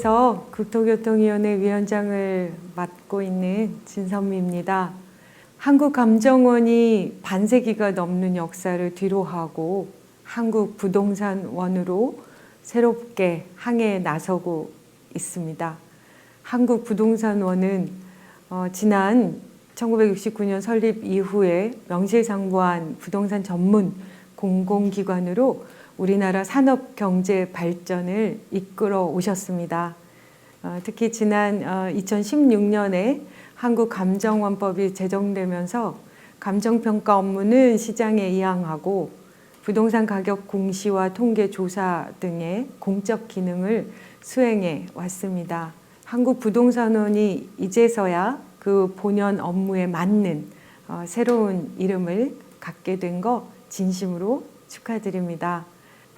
국회에서 국토교통위원회 위원장을 맡고 있는 진선미입니다. 한국감정원이 반세기가 넘는 역사를 뒤로하고 한국 부동산원으로 새롭게 항해에 나서고 있습니다. 한국 부동산원은 어, 지난 1969년 설립 이후에 명실상부한 부동산 전문 공공기관으로 우리나라 산업 경제 발전을 이끌어 오셨습니다. 어, 특히 지난 2016년에 한국감정원법이 제정되면서 감정평가 업무는 시장에 이양하고 부동산 가격 공시와 통계 조사 등의 공적 기능을 수행해 왔습니다. 한국부동산원이 이제서야 그 본연 업무에 맞는 어, 새로운 이름을 갖게 된 거 진심으로 축하드립니다.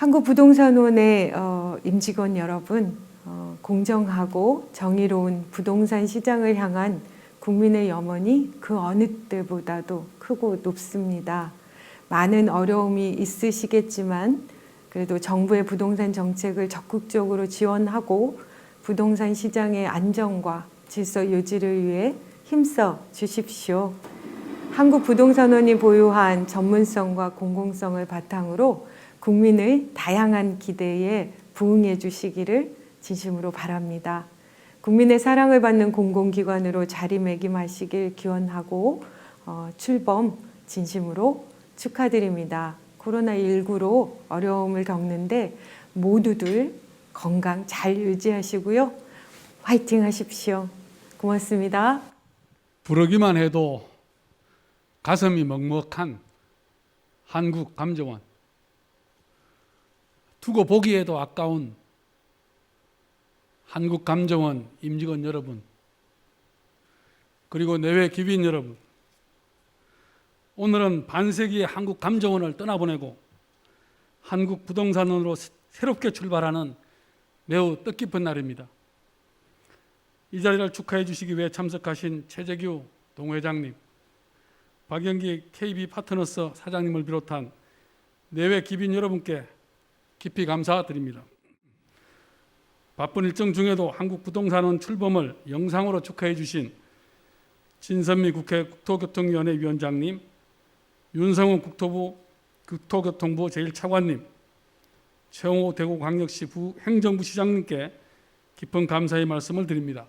한국부동산원의 어, 임직원 여러분, 어, 공정하고 정의로운 부동산 시장을 향한 국민의 염원이 그 어느 때보다도 크고 높습니다. 많은 어려움이 있으시겠지만 그래도 정부의 부동산 정책을 적극적으로 지원하고 부동산 시장의 안정과 질서 유지를 위해 힘써 주십시오. 한국부동산원이 보유한 전문성과 공공성을 바탕으로 국민의 다양한 기대에 부응해 주시기를 진심으로 바랍니다. 국민의 사랑을 받는 공공기관으로 자리매김하시길 기원하고 어, 출범 진심으로 축하드립니다. 코로나19로 어려움을 겪는데 모두들 건강 잘 유지하시고요. 화이팅 하십시오. 고맙습니다. 부르기만 해도 가슴이 먹먹한 한국 감정원. 두고 보기에도 아까운 한국 감정원 임직원 여러분. 그리고 내외 기빈 여러분. 오늘은 반세기의 한국 감정원을 떠나보내고 한국 부동산원으로 새롭게 출발하는 매우 뜻깊은 날입니다. 이 자리를 축하해 주시기 위해 참석하신 최재규 동회장님, 박영기 KB 파트너스 사장님을 비롯한 내외 기빈 여러분께 깊이 감사드립니다. 바쁜 일정 중에도 한국 부동산원 출범을 영상으로 축하해 주신 진선미 국회 국토교통위원회 위원장님, 윤성훈 국토부 국토교통부 제1차관님, 최홍호 대구광역시 부 행정부 시장님께 깊은 감사의 말씀을 드립니다.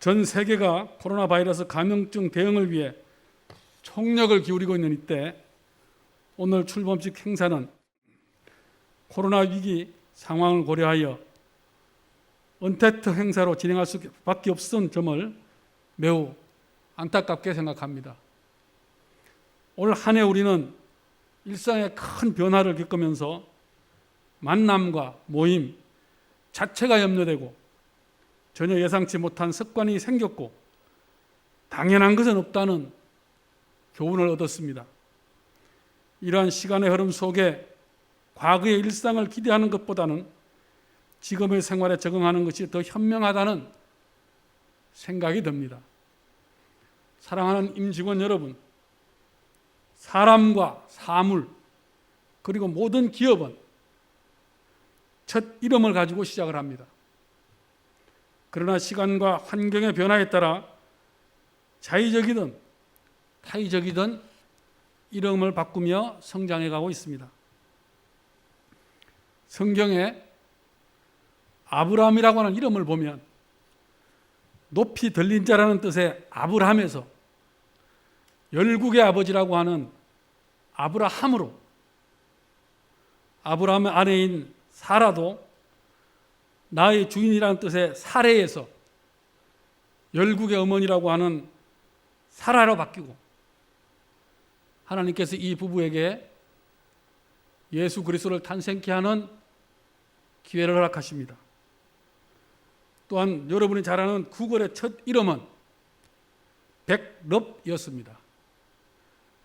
전 세계가 코로나 바이러스 감염증 대응을 위해 총력을 기울이고 있는 이때 오늘 출범식 행사는 코로나 위기 상황을 고려하여 언택트 행사로 진행할 수밖에 없었던 점을 매우 안타깝게 생각합니다. 올 한 해 우리는 일상의 큰 변화를 겪으면서 만남과 모임 자체가 염려되고 전혀 예상치 못한 습관이 생겼고 당연한 것은 없다는 교훈을 얻었습니다. 이러한 시간의 흐름 속에 과거의 일상을 기대하는 것보다는 지금의 생활에 적응하는 것이 더 현명하다는 생각이 듭니다. 사랑하는 임직원 여러분, 사람과 사물, 그리고 모든 기업은 첫 이름을 가지고 시작을 합니다. 그러나 시간과 환경의 변화에 따라 자의적이든 타의적이든 이름을 바꾸며 성장해 가고 있습니다. 성경에 아브라함이라고 하는 이름을 보면 높이 들린 자라는 뜻의 아브라함에서 열국의 아버지라고 하는 아브라함으로 아브라함의 아내인 사라도 나의 주인이라는 뜻의 사례에서 열국의 어머니라고 하는 사라로 바뀌고 하나님께서 이 부부에게 예수 그리스도를 탄생케 하는 기회를 허락하십니다. 또한 여러분이 잘 아는 구글의 첫 이름은 백럽이었습니다.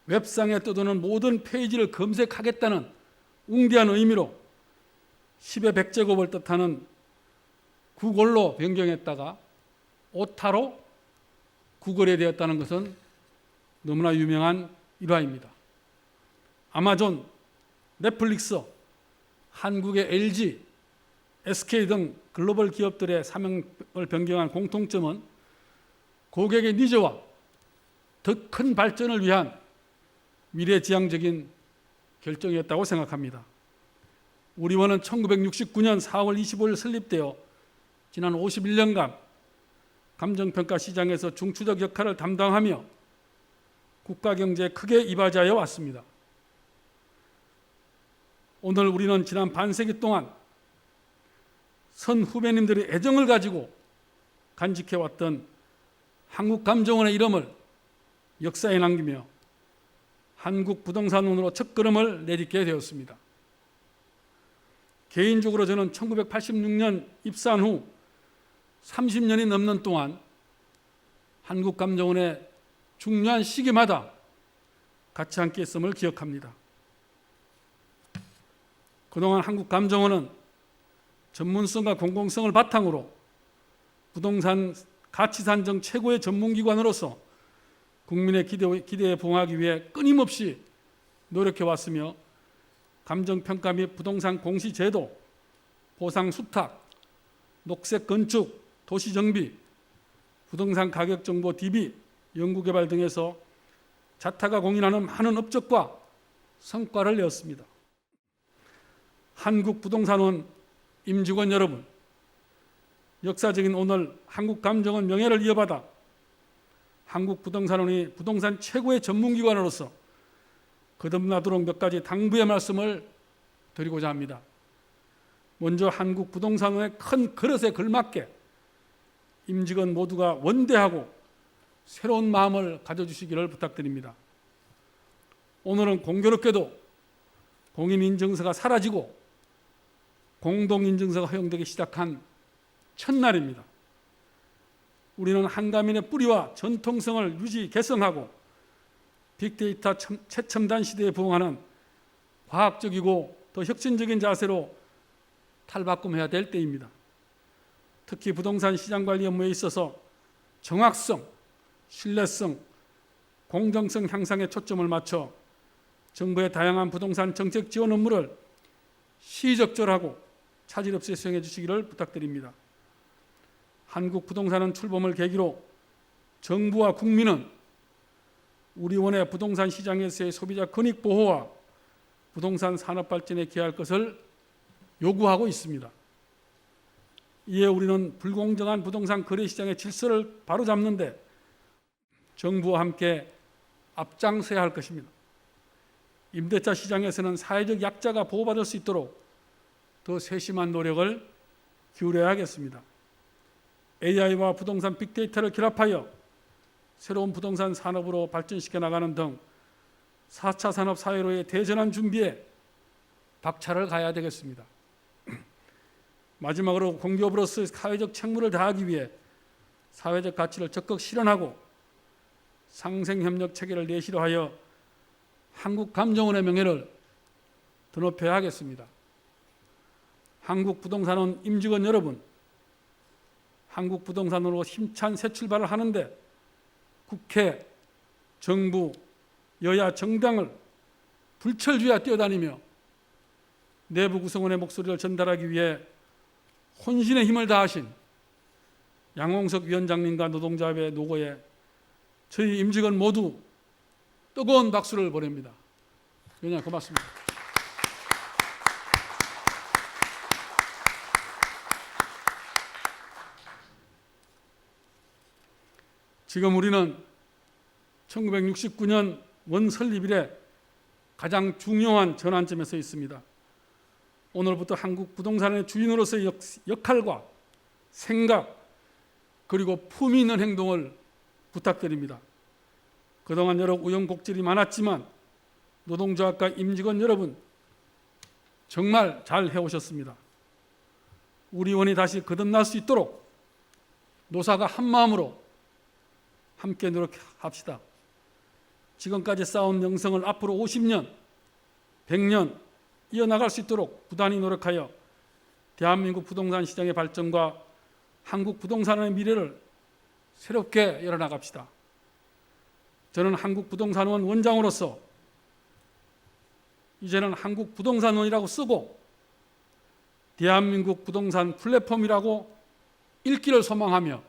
웹상에 떠도는 모든 페이지를 검색하겠다는 웅대한 의미로 10의 백제곱을 뜻하는 구글로 변경했다가 오타로 구글이 되었다는 것은 너무나 유명한 일화입니다. 아마존, 넷플릭스, 한국의 LG, SK 등 글로벌 기업들의 사명을 변경한 공통점은 고객의 니즈와 더 큰 발전을 위한 미래지향적인 결정이었다고 생각합니다. 우리원은 1969년 4월 25일 설립되어 지난 51년간 감정평가 시장에서 중추적 역할을 담당하며 국가 경제에 크게 이바지하여 왔습니다. 오늘 우리는 지난 반세기 동안 선 후배님들의 애정을 가지고 간직해 왔던 한국감정원의 이름을 역사에 남기며 한국 부동산원으로 첫걸음을 내딛게 되었습니다. 개인적으로 저는 1986년 입사한 후 30년이 넘는 동안 한국감정원의 중요한 시기마다 같이 함께 했음을 기억합니다. 그동안 한국감정원은 전문성과 공공성을 바탕으로 부동산 가치 산정 최고의 전문기관으로서 국민의 기대, 기대 에 부응하기 위해 끊임없이 노력해 왔으며 감정평가 및 부동산 공시제도, 보상 수탁, 녹색 건축, 도시정비, 부동산 가격 정보 DB, 연구개발 등에서 자타가 공인하는 많은 업적과 성과를 내었습니다. 한국부동산원 임직원 여러분, 역사적인 오늘 한국 감정원 명예를 이어받아 한국 부동산원이 부동산 최고의 전문기관으로서 거듭나도록 몇 가지 당부의 말씀을 드리고자 합니다. 먼저 한국 부동산원의 큰 그릇에 걸맞게 임직원 모두가 원대하고 새로운 마음을 가져주시기를 부탁드립니다. 오늘은 공교롭게도 공인인증서가 사라지고 공동인증서가 허용되기 시작한 첫날입니다. 우리는 한가민의 뿌리와 전통성을 유지 개성하고 빅데이터 첨- 최첨단 시대에 부응하는 과학적이고 더 혁신적인 자세로 탈바꿈해야 될 때입니다. 특히 부동산 시장 관리 업무에 있어서 정확성, 신뢰성, 공정성 향상에 초점을 맞춰 정부의 다양한 부동산 정책 지원 업무를 시적절하고 차질 없이 수행해 주시기를 부탁드립니다. 한국 부동산은 출범을 계기로 정부와 국민은 우리 원의 부동산 시장에서의 소비자 권익 보호와 부동산 산업 발전에 기여할 것을 요구하고 있습니다. 이에 우리는 불공정한 부동산 거래 시장의 질서를 바로잡는데 정부와 함께 앞장서야 할 것입니다. 임대차 시장에서는 사회적 약자가 보호받을 수 있도록 더 세심한 노력을 기울여야 하겠습니다. AI와 부동산 빅데이터를 결합하여 새로운 부동산 산업으로 발전시켜 나가는 등 4차 산업 사회로의 대전환 준비에 박차를 가야 되겠습니다. 마지막으로 공기업으로서 사회적 책무를 다하기 위해 사회적 가치를 적극 실현하고 상생협력 체계를 내실화하여 한국 감정원의 명예를 드높여야 하겠습니다. 한국 부동산원 임직원 여러분, 한국 부동산으로 힘찬 새 출발을 하는데 국회, 정부, 여야 정당을 불철주야 뛰어다니며 내부 구성원의 목소리를 전달하기 위해 혼신의 힘을 다하신 양홍석 위원장님과 노동자의 노고에 저희 임직원 모두 뜨거운 박수를 보냅니다. 왜냐 고맙습니다. 지금 우리는 1969년 원 설립 이래 가장 중요한 전환점에 서 있습니다. 오늘부터 한국 부동산의 주인으로서의 역, 역할과 생각 그리고 품위 있는 행동을 부탁드립니다. 그동안 여러 우연곡절이 많았지만 노동조합과 임직원 여러분 정말 잘 해오셨습니다. 우리 원이 다시 거듭날 수 있도록 노사가 한 마음으로 함께 노력합시다. 지금까지 쌓은 영성을 앞으로 50년, 100년 이어나갈 수 있도록 부단히 노력하여 대한민국 부동산 시장의 발전과 한국 부동산의 미래를 새롭게 열어나갑시다. 저는 한국 부동산원 원장으로서 이제는 한국 부동산원이라고 쓰고 대한민국 부동산 플랫폼이라고 읽기를 소망하며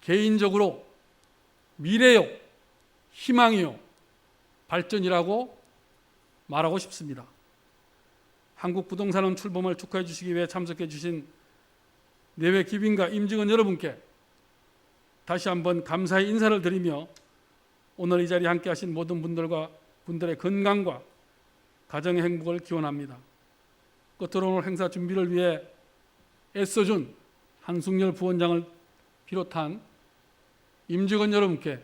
개인적으로 미래요, 희망이요, 발전이라고 말하고 싶습니다. 한국 부동산원 출범을 축하해 주시기 위해 참석해 주신 내외 기빈과 임직원 여러분께 다시 한번 감사의 인사를 드리며 오늘 이 자리에 함께 하신 모든 분들과 분들의 건강과 가정의 행복을 기원합니다. 끝으로 오늘 행사 준비를 위해 애써준 한승열 부원장을 비롯한 임직원 여러분께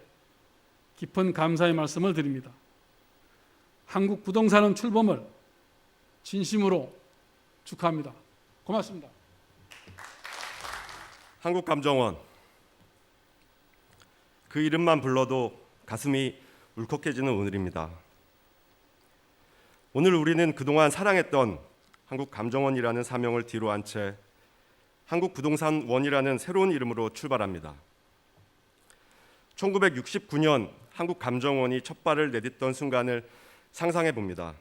깊은 감사의 말씀을 드립니다. 한국 부동산은 출범을 진심으로 축하합니다. 고맙습니다. 한국감정원 그 이름만 불러도 가슴이 울컥해지는 오늘입니다. 오늘 우리는 그동안 사랑했던 한국감정원이라는 사명을 뒤로 한 채 한국부동산원이라는 새로운 이름으로 출발합니다. 1969년 한국 감정원이 첫 발을 내딛던 순간을 상상해 봅니다.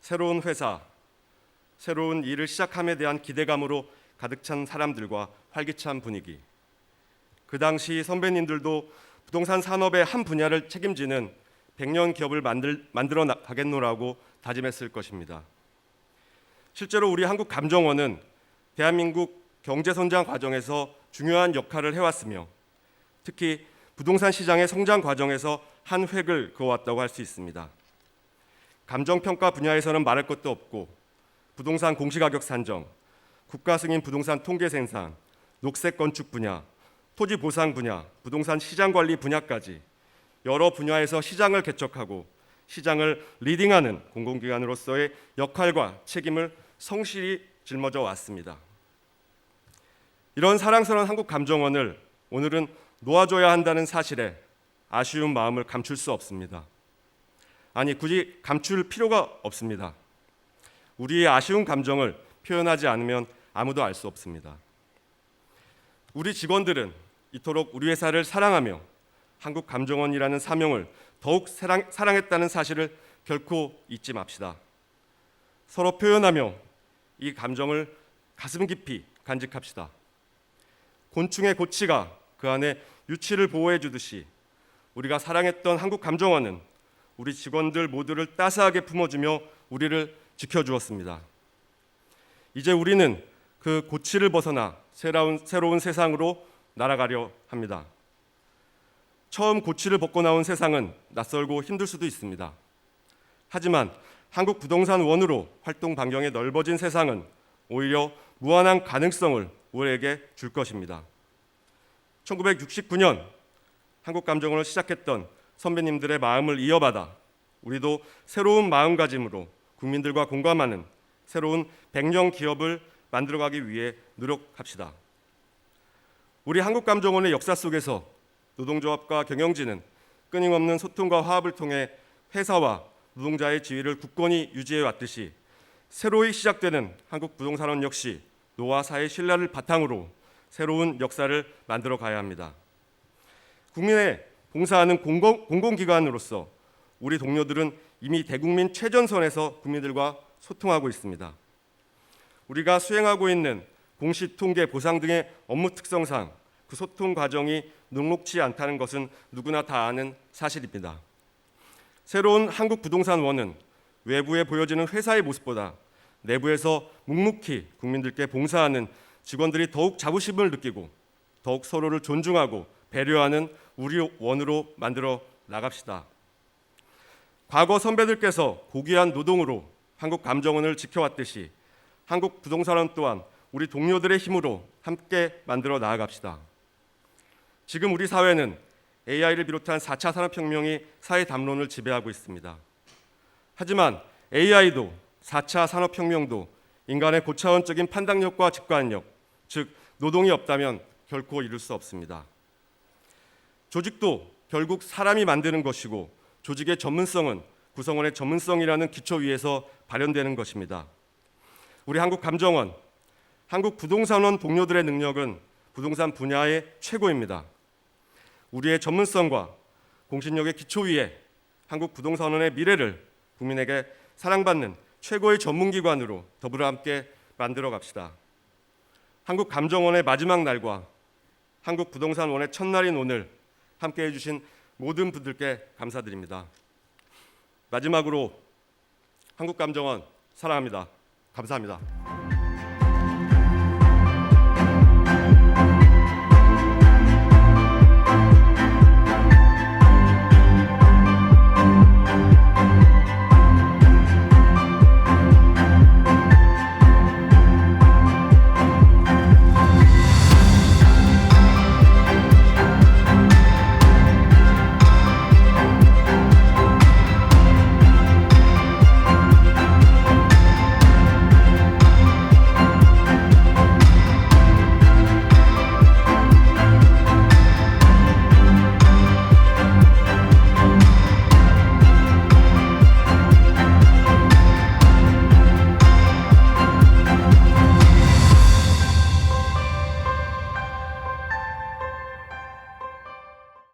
새로운 회사, 새로운 일을 시작함에 대한 기대감으로 가득 찬 사람들과 활기찬 분위기. 그 당시 선배님들도 부동산 산업의 한 분야를 책임지는 100년 기업을 만들, 만들어 가겠노라고 다짐했을 것입니다. 실제로 우리 한국 감정원은 대한민국 경제 성장 과정에서 중요한 역할을 해왔으며 특히 부동산 시장의 성장 과정에서 한 획을 그어왔다고 할 수 있습니다. 감정평가 분야에서는 말할 것도 없고 부동산 공시가격 산정, 국가 승인 부동산 통계 생산, 녹색 건축 분야, 토지 보상 분야, 부동산 시장 관리 분야까지 여러 분야에서 시장을 개척하고 시장을 리딩하는 공공기관으로서의 역할과 책임을 성실히 짊어져 왔습니다. 이런 사랑스러운 한국 감정원을 오늘은 놓아줘야 한다는 사실에 아쉬운 마음을 감출 수 없습니다. 아니 굳이 감출 필요가 없습니다. 우리의 아쉬운 감정을 표현하지 않으면 아무도 알 수 없습니다. 우리 직원들은 이토록 우리 회사를 사랑하며 한국감정원이라는 사명을 더욱 사랑, 사랑했다는 사실을 결코 잊지 맙시다. 서로 표현하며 이 감정을 가슴 깊이 간직합시다. 곤충의 고치가 그 안에 유치를 보호해 주듯이 우리가 사랑했던 한국 감정원은 우리 직원들 모두를 따스하게 품어주며 우리를 지켜주었습니다. 이제 우리는 그 고치를 벗어나 새로운, 새로운 세상으로 날아가려 합니다. 처음 고치를 벗고 나온 세상은 낯설고 힘들 수도 있습니다. 하지만 한국 부동산 원으로 활동 반경이 넓어진 세상은 오히려 무한한 가능성을 우리에게 줄 것입니다. 1969년 한국 감정원을 시작했던 선배님들의 마음을 이어받아 우리도 새로운 마음가짐으로 국민들과 공감하는 새로운 백년 기업을 만들어가기 위해 노력합시다. 우리 한국감정원의 역사 속에서 노동조합과 경영진은 끊임없는 소통과 화합을 통해 회사와 노동자의 지위를 굳건히 유지해 왔듯이 새로이 시작되는 한국 부동산원 역시 노화 사의 신뢰를 바탕으로 새로운 역사를 만들어 가야 합니다. 국민에 봉사하는 공공, 공공기관으로서 우리 동료들은 이미 대국민 최전선에서 국민들과 소통하고 있습니다. 우리가 수행하고 있는 공시 통계 보상 등의 업무 특성상 그 소통 과정이 녹록치 않다는 것은 누구나 다 아는 사실입니다. 새로운 한국 부동산원은 외부에 보여지는 회사의 모습보다 내부에서 묵묵히 국민들께 봉사하는 직원들이 더욱 자부심을 느끼고 더욱 서로를 존중하고 배려하는 우리 원으로 만들어 나갑시다. 과거 선배들께서 고귀한 노동으로 한국 감정원을 지켜왔듯이 한국 부동산원 또한 우리 동료들의 힘으로 함께 만들어 나아갑시다. 지금 우리 사회는 AI를 비롯한 4차 산업혁명이 사회 담론을 지배하고 있습니다. 하지만 AI도 4차 산업혁명도 인간의 고차원적인 판단력과 직관력, 즉 노동이 없다면 결코 이룰 수 없습니다. 조직도 결국 사람이 만드는 것이고 조직의 전문성은 구성원의 전문성이라는 기초 위에서 발현되는 것입니다. 우리 한국감정원, 한국부동산원 동료들의 능력은 부동산 분야의 최고입니다. 우리의 전문성과 공신력의 기초 위에 한국부동산원의 미래를 국민에게 사랑받는 최고의 전문기관으로 더불어 함께 만들어 갑시다. 한국 감정원의 마지막 날과 한국 부동산원의 첫날인 오늘 함께 해주신 모든 분들께 감사드립니다. 마지막으로 한국 감정원 사랑합니다. 감사합니다.